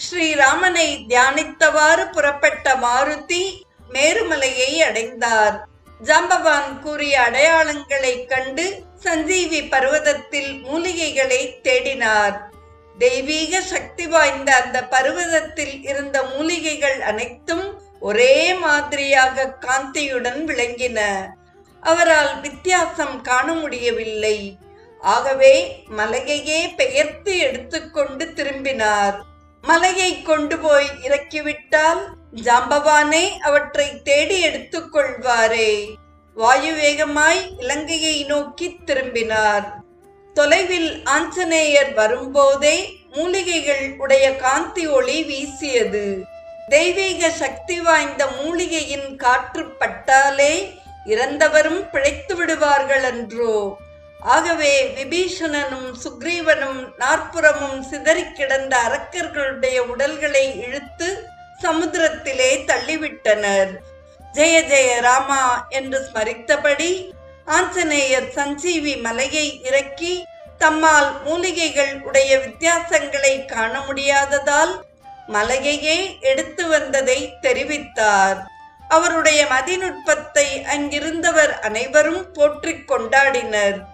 ஸ்ரீராமனை தியானித்தவாறு புறப்பட்ட மாருதி மேருமலையை அடைந்தார். ஜாம்பவான் கூறிய அடையாளங்களைக் கண்டு சஞ்சீவி பர்வதத்தில் மூலிகைகளை தேடினார். தெய்வீக சக்தி வாய்ந்த அந்த பர்வதத்தில் இருந்த மூலிகைகள் அனைத்தும் ஒரே மாதிரியாக காந்தியுடன் விளங்கின. அவரால் வித்தியாசம் காண முடியவில்லை. ஆகவே மலையையே பெயர்த்து எடுத்துக்கொண்டு திரும்பினார். மலையை கொண்டு போய் இறக்கிவிட்டால் ஜாம்பவானே அவற்றை தேடி எடுத்துக் கொள்வாரே. வாயு வேகமாய் இலங்கையை நோக்கி திரும்பினார். தொலைவில் ஆஞ்சநேயர் வரும்போதே மூலிகைகள் உடைய காந்தி ஒளி வீசியது. தெய்வீக சக்தி வாய்ந்த மூலிகையின் காற்று பட்டாலே இறந்தவரும் பிழைத்து விடுவார்கள் என்றோ ஆகவே விபீஷணனும் சுக்ரீவனும் நாற்புறமும் சிதறி கிடந்த அரக்கர்களுடைய உடல்களை இழுத்து சமுத்திரத்திலே தள்ளிவிட்டனர். ஜெய ஜெய ராமா என்று ஸ்மரித்தபடி ஆஞ்சநேயர் சஞ்சீவி மலையை இறக்கி தம்மால் மூலிகைகள் உடைய வித்தியாசங்களை காண முடியாததால் மலையையே எடுத்து வந்ததை தெரிவித்தார். அவருடைய மதிநுட்பத்தை அங்கிருந்தவர் அனைவரும் போற்றிக் கொண்டாடினர்.